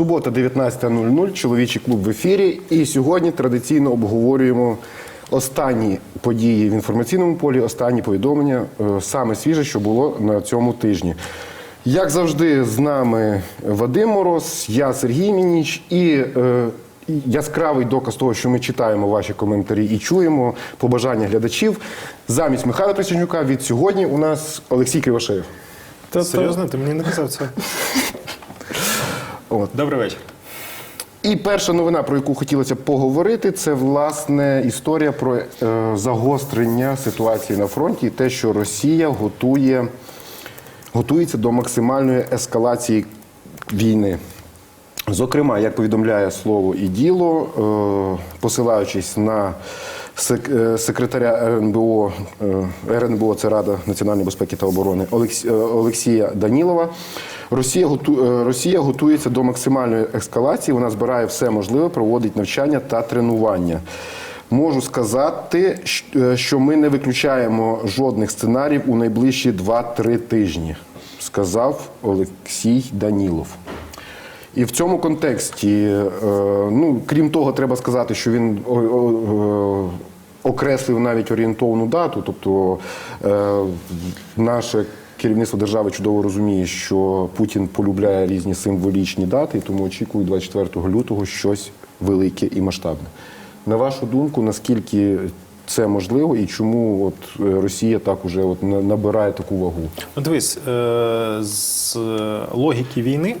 Субота, 19.00, чоловічий клуб в ефірі. І сьогодні традиційно обговорюємо останні події в інформаційному полі, останні повідомлення, е, саме свіже, що було на цьому тижні. Як завжди, з нами Вадим Мороз, я Сергій Мініч і. е, Яскравий доказ того, що ми читаємо ваші коментарі і чуємо побажання глядачів. Замість Михайла Присяжнюка від сьогодні у нас Олексій Кривошеєв. Серйозно, ти мені не казав це. От. Добрий вечір. І перша новина, про яку хотілося б поговорити, це власне історія про е, загострення ситуації на фронті і те, що Росія готує, готується до максимальної ескалації війни. Зокрема, як повідомляє слово і діло, е, посилаючись на секретаря РНБО, е, РНБО це Рада національної безпеки та оборони е, Олексія Данілова. Росія, готу, е, Росія готується до максимальної ескалації. Вона збирає все можливе, проводить навчання та тренування. Можу сказати, е, що ми не виключаємо жодних сценаріїв у найближчі 2-3 тижні, сказав Олексій Данілов. І в цьому контексті, е, ну крім того, треба сказати, що він е, окреслив навіть орієнтовну дату. Тобто е, наше керівництво держави чудово розуміє, що Путін полюбляє різні символічні дати, тому очікує 24 лютого щось велике і масштабне. На вашу думку, наскільки це можливо і чому от е, Росія так уже от набирає таку вагу? Ну, дивись, е, з логіки війни,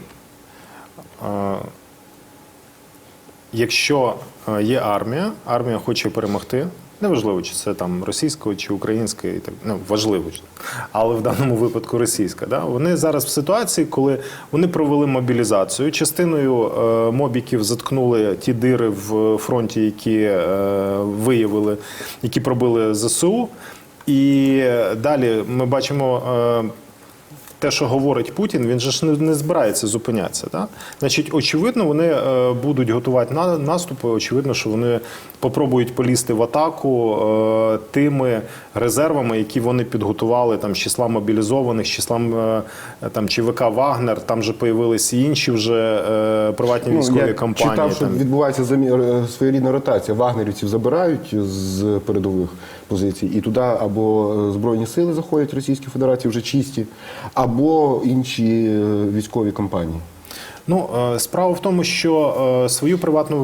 якщо є армія, армія хоче перемогти. Неважливо, чи це там російська чи українською, так ну важливо, але в даному випадку російська. Да? Вони зараз в ситуації, коли вони провели мобілізацію. Частиною е, мобіків заткнули ті дири в фронті, які е, виявили, які пробили ЗСУ. І далі ми бачимо. Е, те, що говорить Путін, він же ж не, не збирається зупинятися. Да? Значить, очевидно, вони е, будуть готувати на, наступи. Очевидно, що вони попробують полізти в атаку е, тими резервами, які вони підготували там з числа мобілізованих, з числа е, там ЧВК Вагнер. Там же появилися інші вже е, приватні військові Ну, я компанії. читав, що там. відбувається замі... своєрідна ротація. Вагнерівців забирають з передових позицій, і туди або збройні сили заходять Російської Федерації вже чисті, або інші е, військові компанії. Ну, е, справа в тому, що е, свою приватну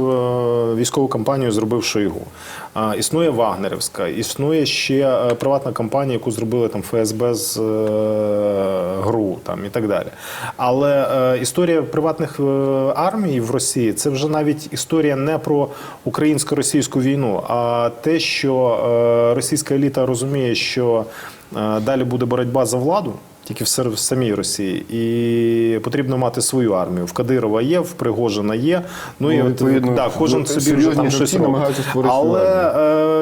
військову кампанію зробив Шойгу. Існує Вагнерівська, існує ще приватна кампанія, яку зробили там ФСБ з ГРУ там, і так далі. Але історія приватних армій в Росії це вже навіть історія не про українсько-російську війну, а те, що російська еліта розуміє, що далі буде боротьба за владу. Тільки в самій Росії, і потрібно мати свою армію. В Кадирова є, в Пригожина є. Ну, і Ну, от, відповідно, да, кожен ну, собі вже там щось робить. Але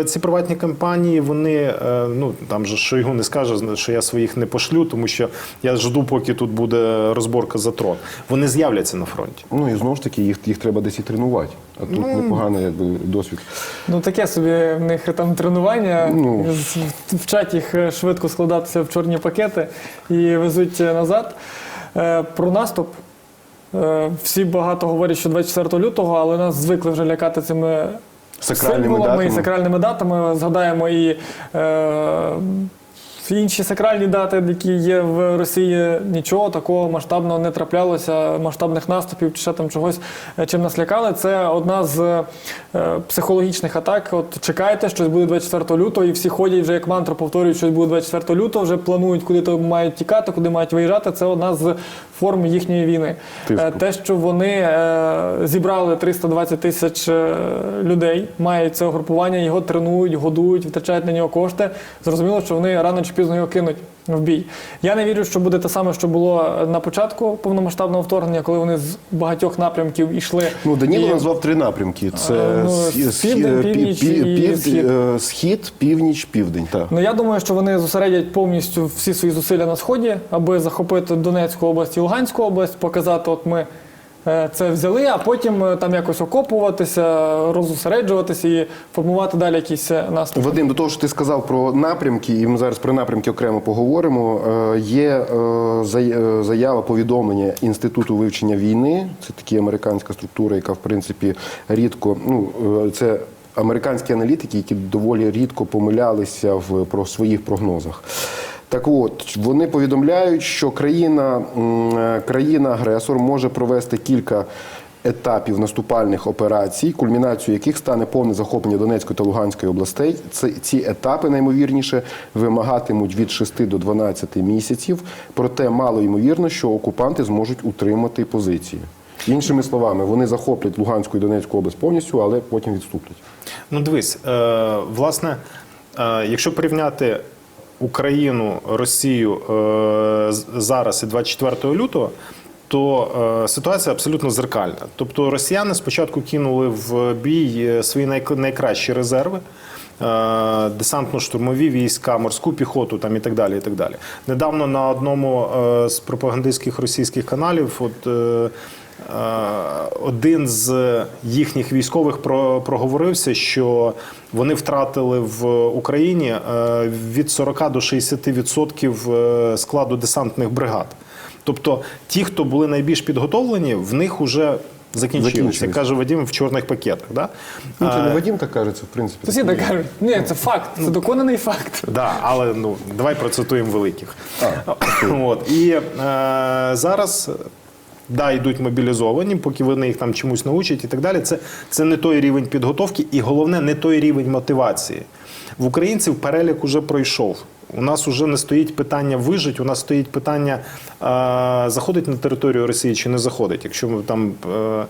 е, ці приватні компанії, вони е, ну там же Шойгу не скаже, що я своїх не пошлю, тому що я жду, поки тут буде розборка за трон. Вони з'являться на фронті. Ну і знову ж таки, їх, їх треба десь і тренувати. А тут Ну, непоганий якби, досвід. Ну таке собі в них там тренування. Ну. Вчать їх е, швидко складатися в чорні пакети і везуть е, назад. Е, Про наступ. Е, Всі багато говорять, що 24 лютого, але нас звикли вже лякати цими Сакральними символами датами. і сакральними датами. Згадаємо і е, інші сакральні дати, які є в Росії. Нічого такого масштабного не траплялося, масштабних наступів чи ще там чогось, е, чим нас лякали. Це одна з е, психологічних атак. От чекайте, щось буде 24 лютого, і всі ходять вже як мантру повторюють, щось буде 24 лютого, вже планують, куди то мають тікати, куди мають виїжджати. Це одна з форм їхньої війни. Тиску. Е, Те, що вони зібрали 320 тисяч людей, мають це угрупування, його тренують, годують, витрачають на нього кошти. Зрозуміло, що вони рано чи пізно його кинуть в бій. Я не вірю, що буде те саме, що було на початку повномасштабного вторгнення, коли вони з багатьох напрямків йшли. Ну, Даніло І- назвав три напрямки: це ну, південь, північ пі- і пів- схід. схід, північ, південь. Так. Ну я думаю, що вони зосередять повністю всі свої зусилля на сході, аби захопити Донецьку область і Луганську область, показати, от ми це взяли, а потім е, там якось окопуватися, розосереджуватися і формувати далі якісь е, наступи. Вадим, до того, що ти сказав про напрямки, і ми зараз про напрямки окремо поговоримо. е, Є е, зая- е, заява повідомлення Інституту вивчення війни. Це така американська структура, яка в принципі рідко ну е, це. Американські аналітики, які доволі рідко помилялися в про своїх прогнозах. Так от вони повідомляють, що країна, е, країна-агресор може провести кілька етапів наступальних операцій, кульмінацією яких стане повне захоплення Донецької та Луганської областей. Це ці етапи наймовірніше вимагатимуть від 6 до 12 місяців. Проте мало ймовірно, що окупанти зможуть утримати позиції. Іншими словами, вони захоплять Луганську і Донецьку область повністю, але потім відступлять. Ну, дивись, е, власне, е, якщо порівняти Україну, Росію е, зараз і 24 лютого, то е, ситуація абсолютно зеркальна. Тобто росіяни спочатку кинули в бій е, свої найк- найкращі резерви. Десантно-штурмові війська, морську піхоту там і так далі. І так далі. Недавно на одному з пропагандистських російських каналів, от Один з їхніх військових про- проговорився, що вони втратили в Україні е, від 40 до 60% е, складу десантних бригад. Тобто, ті, хто були найбільш підготовлені, в них вже закінчилося, як каже Вадим, в чорних пакетах. Да? Ну, це Е, не Вадим так каже, це в принципі. Сусіди кажуть, ні, це факт, це доконаний факт. Да, але ну давай процитуємо великих. От і е, зараз. Да, йдуть мобілізовані, поки вони їх там чомусь научать і так далі. Це, це не той рівень підготовки, і головне, не той рівень мотивації. В українців перелік уже пройшов. У нас вже не стоїть питання вижить, у нас стоїть питання е, заходить на територію Росії чи не заходить. Якщо ми там е,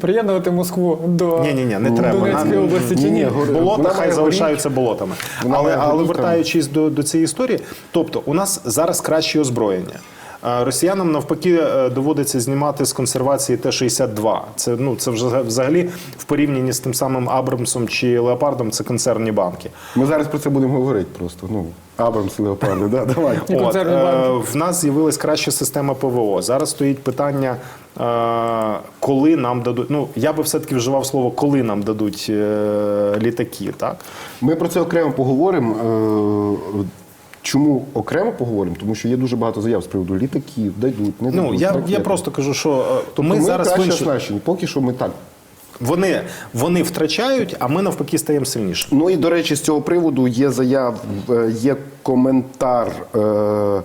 Приєднувати Москву до Ні-ні-ні, не треба. Донецької області чи ні? Ні-ні, болота Вона хай залишаються болотами. Вона Але, але вертаючись до, до цієї історії, тобто у нас зараз краще озброєння. А Росіянам навпаки е, доводиться знімати з консервації Т-62. Це ну це вже взагалі в порівнянні з тим самим Абрамсом чи Леопардом. Це консервні банки. Ми зараз про це будемо говорити просто. Ну, Абрамс і Леопарди, да? давай. Консервні е, в нас з'явилась краща система ПВО. Зараз стоїть питання, е, коли нам дадуть. Ну я би все таки вживав слово, коли нам дадуть е, літаки. Так Ми про це окремо поговоримо. Чому окремо поговоримо? Тому що є дуже багато заяв з приводу літаків, дадуть, не ну я, ракет. я просто кажу, що е, Тобто ми, ми, зараз краще іншій- оснащені. Поки що ми так. вони, вони втрачають, а ми навпаки стаємо сильніше. Ну і до речі, з цього приводу є заяв, е, є коментар е,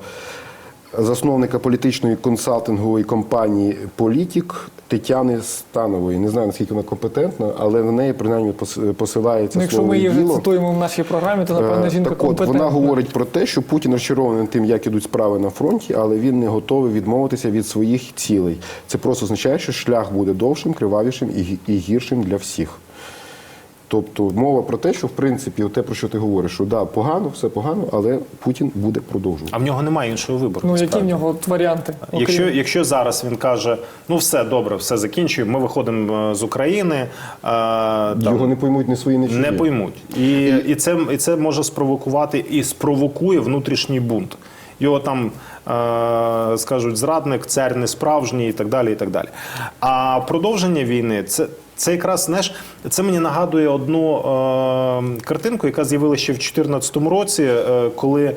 засновника політичної консалтингової компанії Політік Тетяни Станової. Не знаю наскільки вона компетентна, але на неї принаймні пос- посилається Ну, якщо слово ми її вже цитуємо в нашій програмі, то напевно Е, жінка так от, компетентна. вона говорить про те, що Путін розчарований тим, як ідуть справи на фронті, але він не готовий відмовитися від своїх цілей. Це просто означає, що шлях буде довшим, кривавішим і гіршим для всіх. Тобто мова про те, що в принципі те, про що ти говориш, що да, погано, все погано, але Путін буде продовжувати. А в нього немає іншого вибору. Ну, які в нього от варіанти? окрім- Якщо, якщо зараз він каже, ну все добре, все закінчуємо, ми виходимо е, з України, е, там, Його не поймуть не свої, не чужі. не поймуть. І, і, це, і це може спровокувати і спровокує внутрішній бунт. Його там е, скажуть зрадник, цар не справжній і так далі. і так далі. А продовження війни це. Це якраз знаєш, це мені нагадує одну е, картинку, яка з'явилася ще в 2014 році, е, коли е,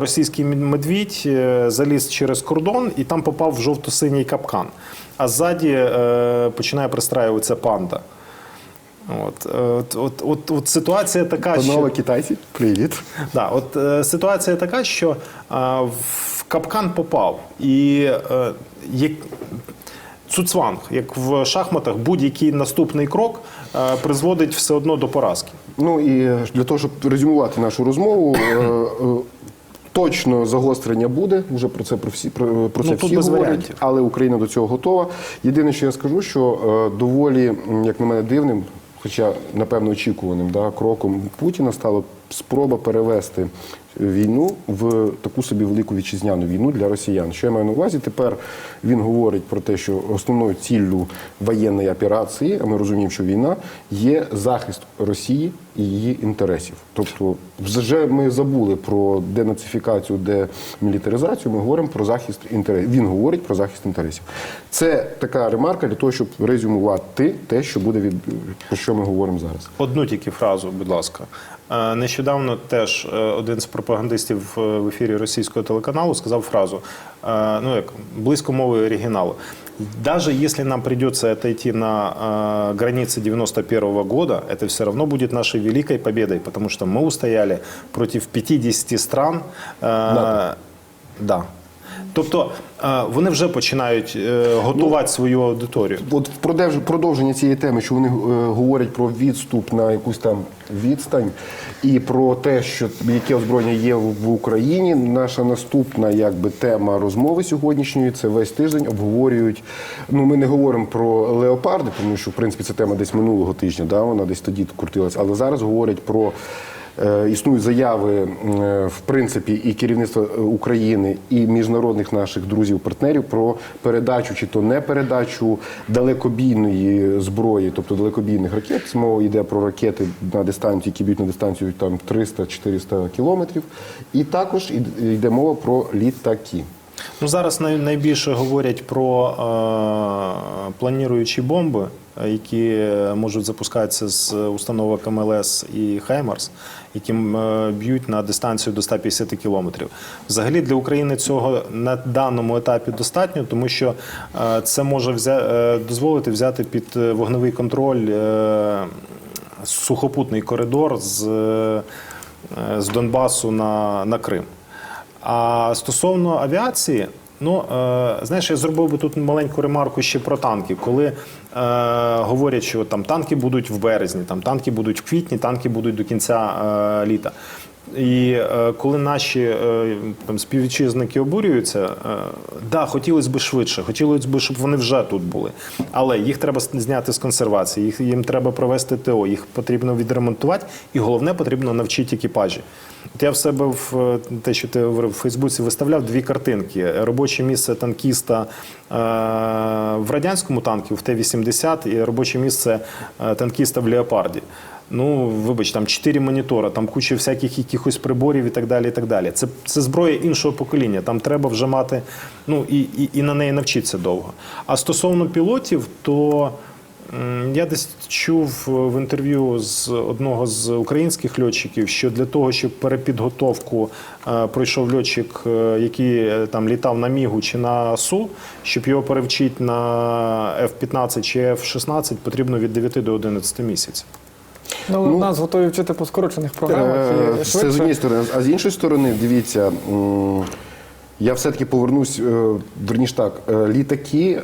російський медвідь е, заліз через кордон і там попав в жовто-синій капкан. А ззаді е, починає пристраюватися панда. От, е, от, от, от, от ситуація така, Панове що китайці, привіт. да, от е, ситуація така, що е, в капкан попав, і е, як цуцванг, як в шахматах, будь-який наступний крок е, призводить все одно до поразки. Ну і для того, щоб резюмувати нашу розмову, е, е, точно загострення буде. Вже про це про всі про, про це Ну, всі говорять, варіантів. але Україна до цього готова. Єдине, що я скажу, що е, доволі, як на мене, дивним, хоча напевно очікуваним, да, кроком Путіна стала спроба перевести війну в таку собі велику вітчизняну війну для росіян. Що я маю на увазі? Тепер він говорить про те, що основною ціллю воєнної операції, а ми розуміємо, що війна є захист Росії і її інтересів. Тобто вже ми забули про денацифікацію, демілітаризацію. Ми говоримо про захист інтересів. Він говорить про захист інтересів. Це така ремарка для того, щоб резюмувати те, що буде від про що ми говоримо зараз. Одну тільки фразу, будь ласка. Е, Нещодавно теж е, один з пропагандистів е, в ефірі російського телеканалу сказав фразу, ну як близько мови оригіналу. Даже если нам придется отойти на э, границы 91 года, это все равно будет нашей великой победой, потому что мы устояли против 50 стран. Э, да. Тобто е, вони вже починають е, готувати свою аудиторію. От в продовж- продовження цієї теми, що вони е, говорять про відступ на якусь там відстань і про те, що яке озброєння є в в Україні. Наша наступна якби тема розмови сьогоднішньої це весь тиждень обговорюють. Ну ми не говоримо про леопарди, тому що в принципі це тема десь минулого тижня. Да, вона десь тоді крутилась, але зараз говорять про. Е, Існують заяви, е, в принципі, і керівництва е, України, і міжнародних наших друзів-партнерів про передачу чи то не передачу далекобійної зброї, тобто далекобійних ракет. Мова йде про ракети на дистанцію, які б'ють на дистанцію там 300-400 кілометрів. І також йде мова про літаки. Ну зараз найбільше говорять про е, планіруючі бомби, які можуть запускатися з установок МЛС і Хаймарс, які е, б'ють на дистанцію до 150 кілометрів. Взагалі для України цього на даному етапі достатньо, тому що е, це може взя- е, дозволити взяти під вогневий контроль сухопутний коридор з, з Донбасу на, на Крим. А стосовно авіації, ну е, знаєш, я зробив би тут маленьку ремарку ще про танки. Коли е, говорять, що там танки будуть в березні, там танки будуть в квітні, танки будуть до кінця е, літа. І е, коли наші е, там, співвітчизники обурюються, е, да, хотілося б швидше, хотілося б, щоб вони вже тут були. Але їх треба зняти з консервації, їх їм треба провести ТО, їх потрібно відремонтувати, і головне потрібно навчити екіпажі. От я в себе в те, що ти в Фейсбуці, виставляв дві картинки: робоче місце танкіста в радянському танку в Т-80 і робоче місце танкіста в Леопарді. Ну, вибач, там чотири монітора, там куча всяких якихось приборів і так далі. і так далі. Це, це зброя іншого покоління. Там треба вже мати, ну і, і, і на неї навчитися довго. А стосовно пілотів, то я десь чув в інтерв'ю з одного з українських льотчиків, що для того, щоб перепідготовку е, пройшов льотчик, е, який е, там літав на Мігу чи на Су, щоб його перевчити на F-15 чи F-16, потрібно від 9 до 11 місяців. Ну, нас готові вчити по скорочених програмах. Е, Це з однієї сторони. А з іншої сторони, дивіться, я все-таки повернусь, е, верніш так, е, літаки,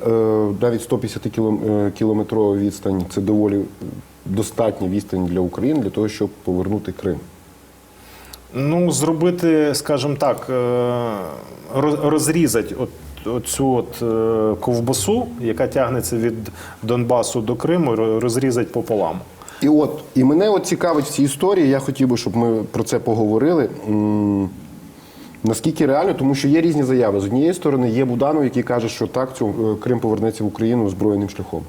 навіть 150 кілом- е, кілометрова відстань це доволі достатня відстань для України для того, щоб повернути Крим. Ну, зробити, скажімо так, розрізати от, оцю от ковбасу, яка тягнеться від Донбасу до Криму, ро- розрізати пополам. І от, і мене от цікавить в цій історії, я хотів би, щоб ми про це поговорили. Наскільки реально, тому що є різні заяви. З однієї сторони є Буданов, який каже, що так, цю, е, Крим повернеться в Україну збройним шляхом.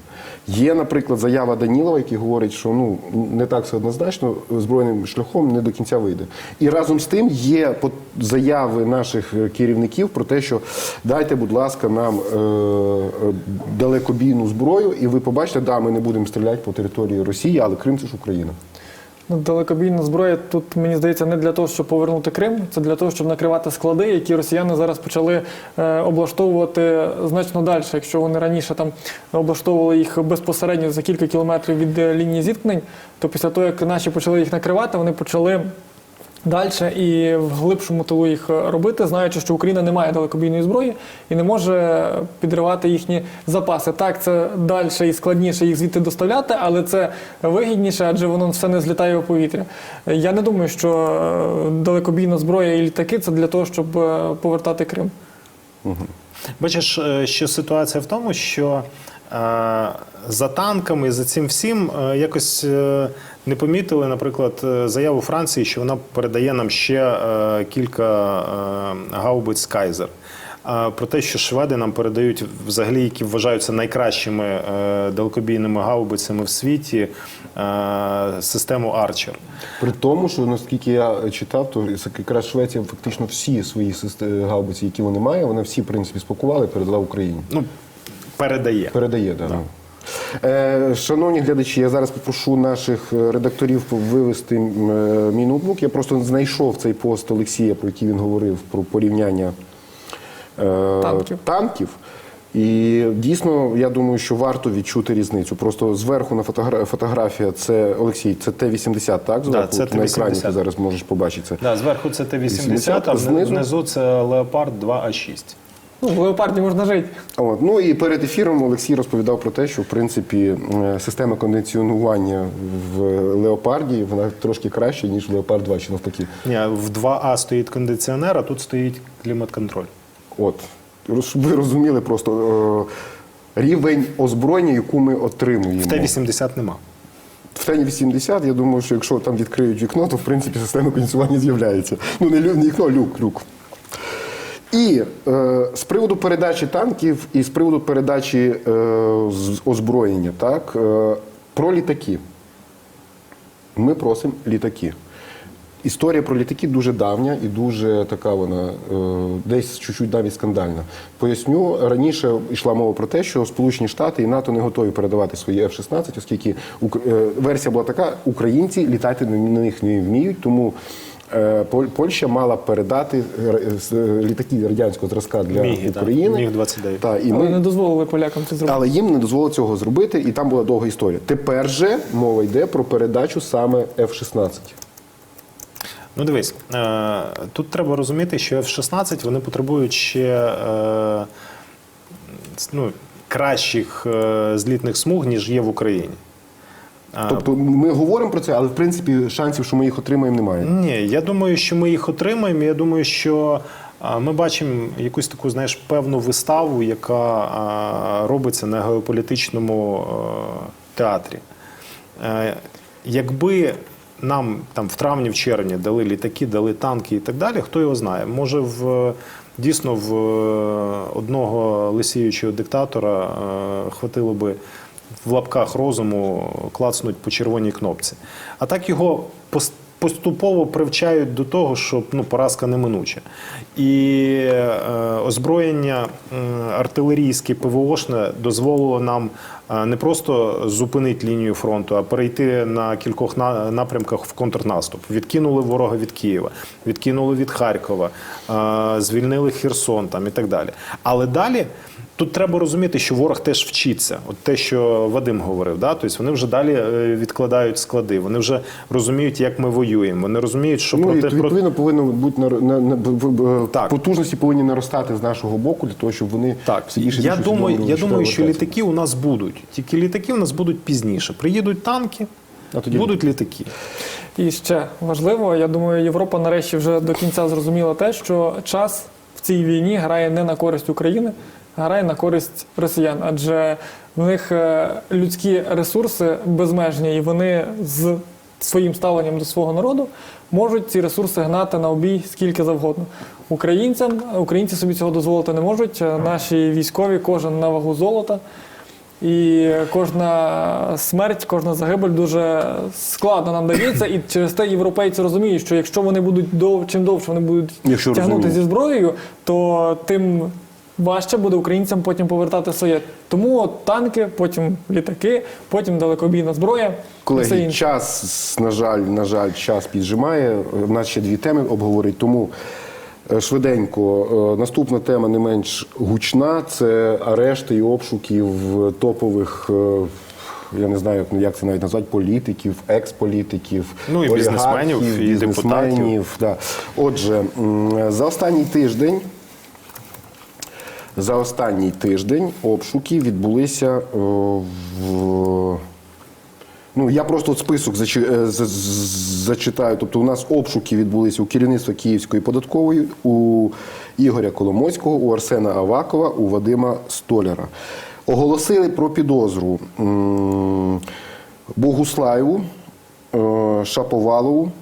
Є, наприклад, заява Данілова, який говорить, що ну не так все однозначно, збройним шляхом не до кінця вийде. І разом з тим є заяви наших е, керівників про те, що дайте, будь ласка, нам е, е, далекобійну зброю, і ви побачите, да, ми не будемо стріляти по території Росії, але Крим це ж Україна. Ну, далекобійна зброя тут, мені здається, не для того, щоб повернути Крим, це для того, щоб накривати склади, які росіяни зараз почали е, облаштовувати значно далі. Якщо вони раніше там облаштовували їх безпосередньо за кілька кілометрів від е, лінії зіткнень, то після того, як наші почали їх накривати, вони почали. Далі і в глибшому тилу їх робити, знаючи, що Україна не має далекобійної зброї і не може підривати їхні запаси. Так, це далі і складніше їх звідти доставляти, але це вигідніше, адже воно все не злітає у повітря. Я не думаю, що е, далекобійна зброя і літаки це для того, щоб е, повертати Крим. Бачиш, е, що ситуація в тому, що е, за танками, за цим всім е, якось е, не помітили, наприклад, е, заяву Франції, що вона передає нам ще е, кілька е, гаубиць Кайзер. про те, що шведи нам передають взагалі, які вважаються найкращими далекобійними гаубицями в світі, систему Арчер. При тому, що наскільки я читав, то якраз Швеція фактично всі свої гаубиці, які вони мають, вони всі в принципі спакували і передала Україні. Ну, передає. Передає, так. Е, шановні глядачі, я зараз попрошу наших е, редакторів вивести е, мій ноутбук. Я просто знайшов цей пост Олексія, про який він говорив про порівняння Танків. танків. І дійсно, я думаю, що варто відчути різницю. Просто зверху на фотогра- фотографія це Олексій, це Т-80, так? Зверху це От на екрані ти зараз можеш побачити це. Да, зверху це Т-80, 80, а знизу? внизу це Леопард 2А6. Ну, в леопарді можна жити. От. Ну і перед ефіром Олексій розповідав про те, що в принципі е, система кондиціонування в леопарді вона трошки краще, ніж в Леопард 2, чи навпаки. Ні, в 2А стоїть кондиціонер, а тут стоїть клімат-контроль. От. Щоб ви розуміли просто е, рівень озброєння, яку ми отримуємо. В Т-80 нема. В Тені 80, я думаю, що якщо там відкриють вікно, то в принципі система кондиціонування з'являється. Ну, не вікно, а люк, люк. І е, з приводу передачі танків і з приводу передачі е, озброєння, так, е, про літаки. Ми просимо літаки. Історія про літаки дуже давня і дуже така вона е, десь чуть-чуть навіть скандальна. Поясню, раніше йшла мова про те, що Сполучені Штати і НАТО не готові передавати свої F-16, оскільки е, версія була така: українці літати на них не вміють, тому Польща мала передати е, з- е, літаки радянського зразка для Міги. України. Міг-29. Та, і Але ми не дозволили полякам це зробити. але їм не дозволили цього зробити, і там була довга історія. Тепер же мова йде про передачу саме F-16. Ну дивись, е, тут треба розуміти, що F-16 вони потребують ще е, ну, кращих е, злітних смуг, ніж є в Україні. Е, Тобто ми говоримо про це, але в принципі шансів, що ми їх отримаємо, немає. Ні, я думаю, що ми їх отримаємо. Я думаю, що ми бачимо якусь таку, знаєш, певну виставу, яка робиться на геополітичному е, театрі. Е, Якби нам там в травні, в червні дали літаки, дали танки і так далі, хто його знає? Може, в дійсно в е, одного лисіючого диктатора е, хватило би в лапках розуму клацнуть по червоній кнопці. А так його поступово привчають до того, що ну, поразка неминуча. І е, озброєння е, артилерійське ПВОшне дозволило нам е, не просто зупинити лінію фронту, а перейти на кількох на- напрямках в контрнаступ. Відкинули ворога від Києва, відкинули від Харкова, е, звільнили Херсон там і так далі. Але далі. Тут треба розуміти, що ворог теж вчиться. От те, що Вадим говорив, да? тобто вони вже далі е, відкладають склади, вони вже розуміють, як ми воюємо. Вони розуміють, що Ну, проти, відповідно повинно бути на, на, на- в- Так. потужності повинні наростати з нашого боку для того, щоб вони так. все більше Я думаю, я думаю, що літаки у нас будуть. Тільки літаки у нас будуть пізніше. Приїдуть танки, А тоді- будуть літаки. І ще важливо, я думаю, Європа нарешті вже до кінця зрозуміла те, що час в цій війні грає не на користь України, грає на користь росіян. Адже в них е, людські ресурси безмежні, і вони з своїм ставленням до свого народу можуть ці ресурси гнати на обій скільки завгодно. Українцям українці собі цього дозволити не можуть. Е, Наші військові, кожен на вагу золота. І кожна смерть, кожна загибель дуже складно нам дається. І через те європейці розуміють, що якщо вони будуть дов... чим довше вони будуть Якщо тягнути розуміють. зі зброєю, то тим важче буде українцям потім повертати своє. Тому от танки, потім літаки, потім далекобійна зброя. Колеги, інше. час, на жаль, на жаль, час піджимає. У нас ще дві теми обговорить. Тому е, швиденько. Е, Наступна тема не менш гучна це арешти і обшуки в топових. е, Я не знаю, як це навіть назвати, політиків, експолітиків, Ну, і олігархів, бізнесменів, і бізнесменів. Да. Отже, за останній тиждень за останній тиждень обшуки відбулися е, в. Ну, я просто список е, зачитаю. Тобто, у нас обшуки відбулися у керівництва Київської податкової, у Ігоря Коломойського, у Арсена Авакова, у Вадима Столяра. Оголосили про підозру Богуслаєву, е, Шаповалову,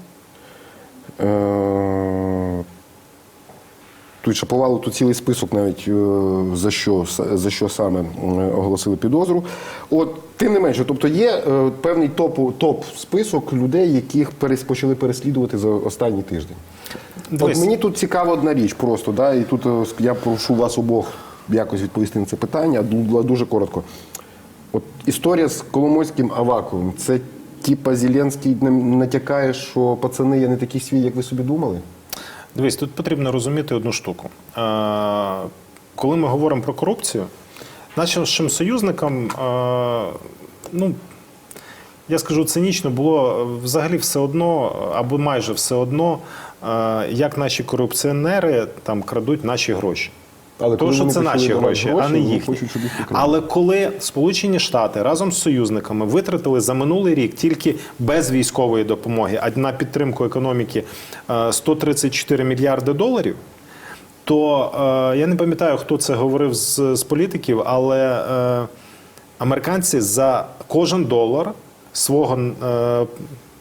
Тут шаповало тут цілий список, навіть е, за що за що саме оголосили підозру. От тим не менше, тобто є е, певний топ топ список людей, яких перес, почали переслідувати за останній тиждень. Дивись. От мені тут цікава одна річ, просто да, і тут е, я прошу вас обох якось відповісти на це питання. Дуже коротко. От історія з Коломойським Аваковим. Це типа Зеленський натякає, що пацани я не такі свій, як ви собі думали? Дивись, тут потрібно розуміти одну штуку. Е, коли ми говоримо про корупцію, нашим союзникам, е, ну, я скажу цинічно, було взагалі все одно, або майже все одно, е, як наші корупціонери там крадуть наші гроші. Але Тому що це наші гроші, гроші, а не їхні. хочуть. Але коли Сполучені Штати разом з союзниками витратили за минулий рік тільки без військової допомоги, а на підтримку економіки е, 134 мільярди доларів. То е, я не пам'ятаю, хто це говорив з, з політиків, але е, американці за кожен долар свого е,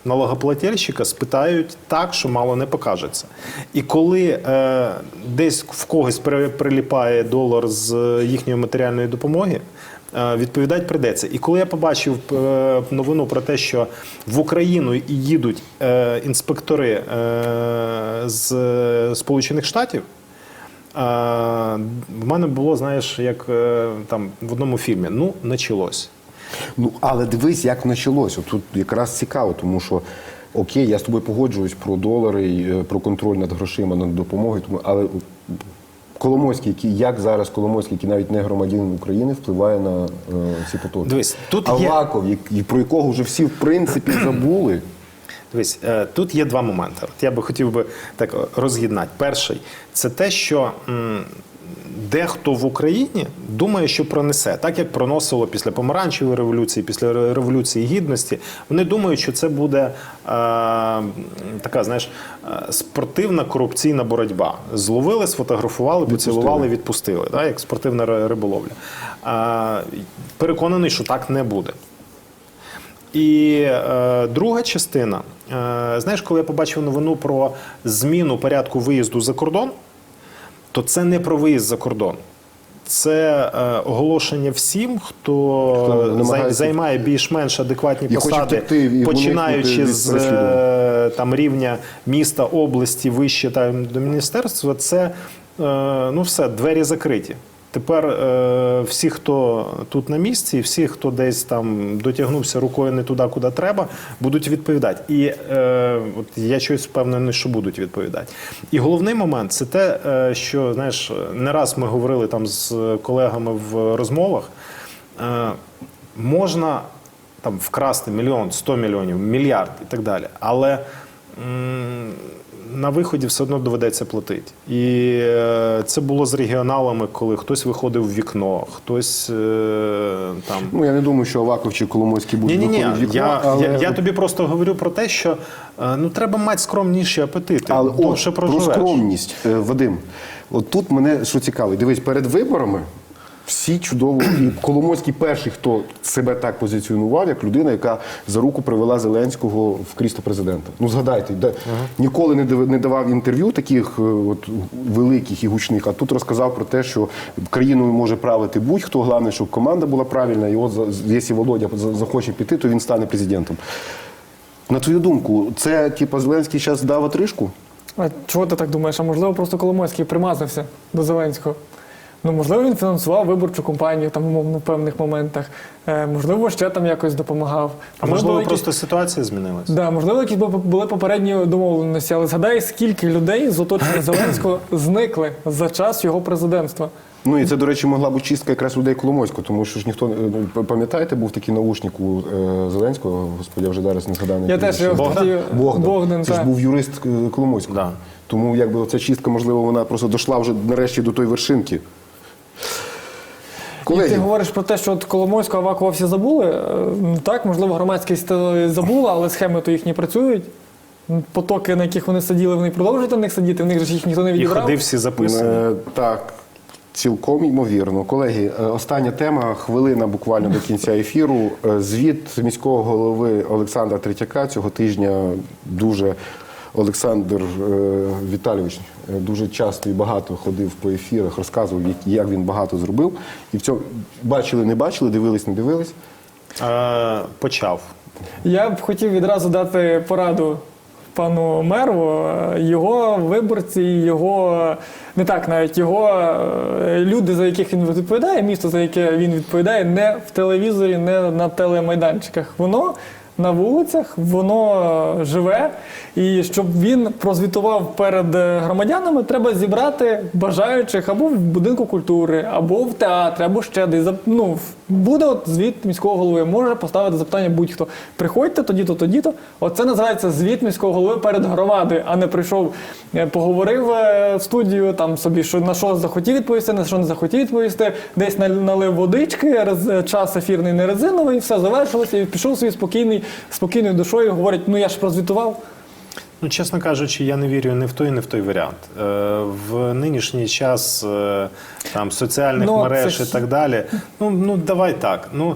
налогоплательщика спитають так, що мало не покажеться. І коли е, десь в когось при- приліпає долар з їхньої матеріальної допомоги. е, Відповідати прийдеться. І коли я побачив е, новину про те, що в Україну їдуть е, інспектори з Сполучених Штатів, в мене було, знаєш, як там в одному фільмі. Ну, началось. Ну, але дивись, як почалось. Тут якраз цікаво, тому що окей, я з тобою погоджуюсь про долари, е, про контроль над грошима, над допомогою. Тому, але Коломойський, який, як зараз Коломойський, який навіть не громадянин України, впливає на е, ці потоки. Дивись, тут є- Аваков, як- про якого вже всі в принципі забули. Дивись, е, тут є два моменти. От я би хотів би так роз'єднати. Перший це те, що дехто в Україні думає, що пронесе, так як проносило після помаранчевої революції, після революції гідності. Вони думають, що це буде е, така, знаєш, е, спортивна корупційна боротьба. Зловили, сфотографували, поцілували, відпустили, так, як спортивна риболовля. Е, переконаний, що так не буде. І е, друга частина, е, знаєш, коли я побачив новину про зміну порядку виїзду за кордон, то це не про виїзд за кордон. Це е, оголошення всім, хто, Хто зай- займає більш-менш адекватні І посади, втекти починаючи з е, там, рівня міста, області, вище там, до міністерства. Це е, ну все, двері закриті. Тепер е, всі, хто тут на місці, всі, хто десь там дотягнувся рукою не туди, куди треба, будуть відповідати. І е, от я щось впевнений, що будуть відповідати. І головний момент це те, е, що знаєш, не раз ми говорили там з колегами в розмовах. Е, можна там вкрасти мільйон, 100 мільйонів, мільярд і так далі. Але м, на виході все одно доведеться платити. І е, це було з регіоналами, коли хтось виходив в вікно, хтось е, там. Ну я не думаю, що Аваков чи Коломойський будуть ні, ні. виходити в вікно, Я, але... я, я тобі просто говорю про те, що е, ну треба мати скромніші апетити. Але от, про скромність, Вадим. От тут мене що цікавить. Дивись, перед виборами всі чудово. І Коломойський перший, хто себе так позиціонував, як людина, яка за руку привела Зеленського в крісло президента. Ну згадайте, де, ніколи не давав інтерв'ю таких е, от, великих і гучних, а тут розказав про те, що країною може правити будь-хто. Головне, щоб команда була правильна, і от якщо Володя захоче піти, то він стане президентом. На твою думку, це типа Зеленський зараз дав отрижку? А чого ти так думаєш? А можливо, просто Коломойський примазався до Зеленського? Ну, можливо, він фінансував виборчу кампанію там, умовно, в певних моментах. Е, можливо, ще там якось допомагав. А можливо, якісь- просто ситуація змінилась. Да, можливо, якісь бу- були попередні домовленості, але згадай, скільки людей з оточення Зеленського зникли за час його президентства. Ну і це, до речі, могла бути чистка якраз людей Коломойського, тому що ж ніхто е, ну, пам'ятаєте, був такий наушник у е, Зеленського, господи, я вже зараз не згадав. Я теж його Богдан? Богдан. Богдан це ж був юрист е, Коломойського. Да. Тому якби ця чистка, можливо, вона просто дійшла вже нарешті до тої вершинки. І ти говориш про те, що от Коломойського Авакова всі забули. Е, Так, можливо, громадськість е, забула, але схеми то їхні працюють. Потоки, на яких вони сиділи, вони продовжують на них сидіти, в них же їх ніхто не І ходи всі записані. е, так, цілком ймовірно. Колеги, остання тема, хвилина буквально до кінця ефіру. Звіт міського голови Олександра Третяка цього тижня дуже Олександр е, Віталійович е, дуже часто і багато ходив по ефірах, розказував, як- він багато зробив. І в цьому бачили, не бачили, дивились, не дивились. Е, почав. Я б хотів відразу дати пораду пану меру. Його виборці, його не так, навіть його е, люди, за яких він відповідає, місто, за яке він відповідає, не в телевізорі, не на телемайданчиках. Воно на вулицях, воно е, живе. І щоб він прозвітував перед е, громадянами, треба зібрати бажаючих або в будинку культури, або в театрі, або ще десь. Ну, буде от звіт міського голови, може поставити запитання будь-хто. Приходьте тоді-то, тоді-то. Оце називається звіт міського голови перед громадою, а не прийшов, е, поговорив е, в студію, там собі що на що захотів відповісти, на що не захотів відповісти, десь налив водички, рез- час ефірний не резиновий, все завершилося, і пішов собі спокійний, спокійною душою, говорить: ну я ж прозвітував. Ну, чесно кажучи, я не вірю не в той, не в той варіант. Е, в нинішній час е, там соціальних Ну, мереж це і так далі. Ну, ну давай так. Ну,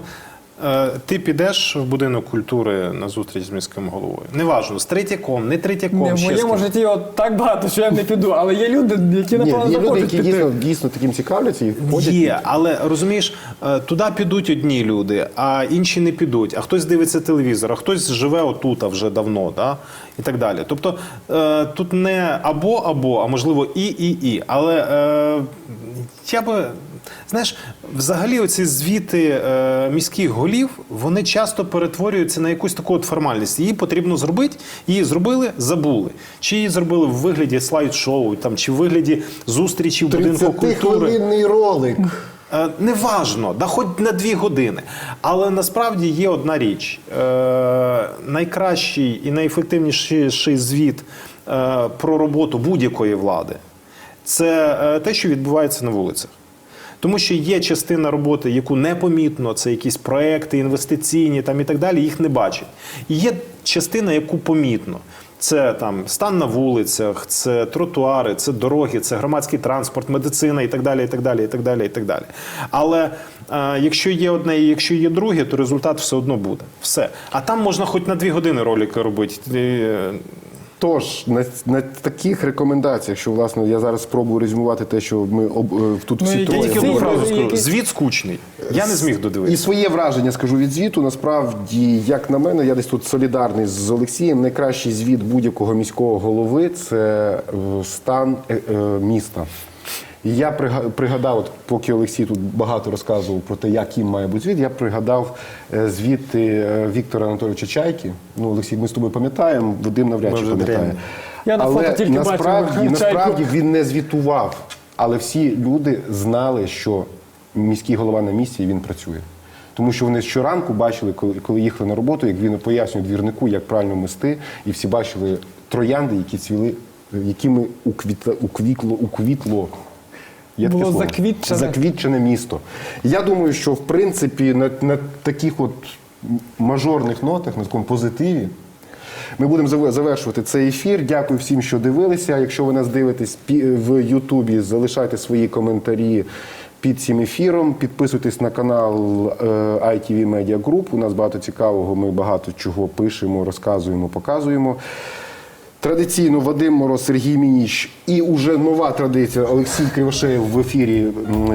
ти підеш в будинок культури на зустріч з міським головою. Неважно, з третяком, не третяком. Ні, в ще з моєму ким. житті от так багато, що я не піду. Але є люди, які Ні, напевно є люди, захочуть які піти. дійсно, дійсно таким цікавляться і ходять. Є, але розумієш, е, туди підуть одні люди, а інші не підуть. А хтось дивиться телевізор, а хтось живе отут а вже давно, да? і так далі. Тобто е, тут не або або, а можливо і і і. Але е, я би. Знаєш, взагалі оці звіти е, міських голів вони часто перетворюються на якусь таку от формальність. Її потрібно зробити, її зробили, забули. Чи її зробили в вигляді слайд-шоу, там, чи в вигляді зустрічі в будинку культури. 30-хвилинний ролик. Е, Неважно, да хоч на дві години. Але насправді є одна річ: е, найкращий і найефективніший звіт е, про роботу будь-якої влади це е, те, що відбувається на вулицях. Тому що є частина роботи, яку непомітно, це якісь проекти, інвестиційні там і так далі, їх не бачать. І є частина, яку помітно. Це там стан на вулицях, це тротуари, це дороги, це громадський транспорт, медицина і так далі, і так далі, і так далі, і так далі. Але е, якщо є одне і якщо є друге, то результат все одно буде. Все. А там можна хоч на дві години ролики робити. Тож на, на таких рекомендаціях, що власне я зараз спробую резюмувати те, що ми об, е, тут Ну, всі Я троє тільки говорили. фразу скажу. Звіт скучний. Я не зміг І своє враження скажу від звіту. Насправді, як на мене, я десь тут солідарний з Олексієм. Найкращий звіт будь-якого міського голови це стан е, е, міста. І я пригадав, от поки Олексій тут багато розказував про те, яким має бути звіт, я пригадав е, звіти е, Віктора Анатолійовича Чайки. Ну, Олексій, ми з тобою пам'ятаємо, Вадим навряд чи пам'ятає. Я на Але фото тільки бачив насправді, Чайку. насправді він не звітував, але всі люди знали, що міський голова на місці і він працює. Тому що вони щоранку бачили, коли, коли їхали на роботу, як він пояснює двірнику, як правильно мести, і всі бачили троянди, які цвіли, якими уквітло, уквітло, уквітло. Є таке Було слово? заквітчене. заквітчене місто. Я думаю, що в принципі на, на таких от мажорних нотах, на такому позитиві, ми будемо завершувати цей ефір. Дякую всім, що дивилися. Якщо ви нас дивитесь в Ютубі, залишайте свої коментарі під цим ефіром. Підписуйтесь на канал е, ITV Media Group. У нас багато цікавого. Ми багато чого пишемо, розказуємо, показуємо. Традиційно Вадим Мороз, Сергій Мініч і уже нова традиція Олексій Кривошеєв в ефірі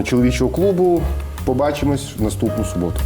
чоловічого клубу. Побачимось в наступну суботу.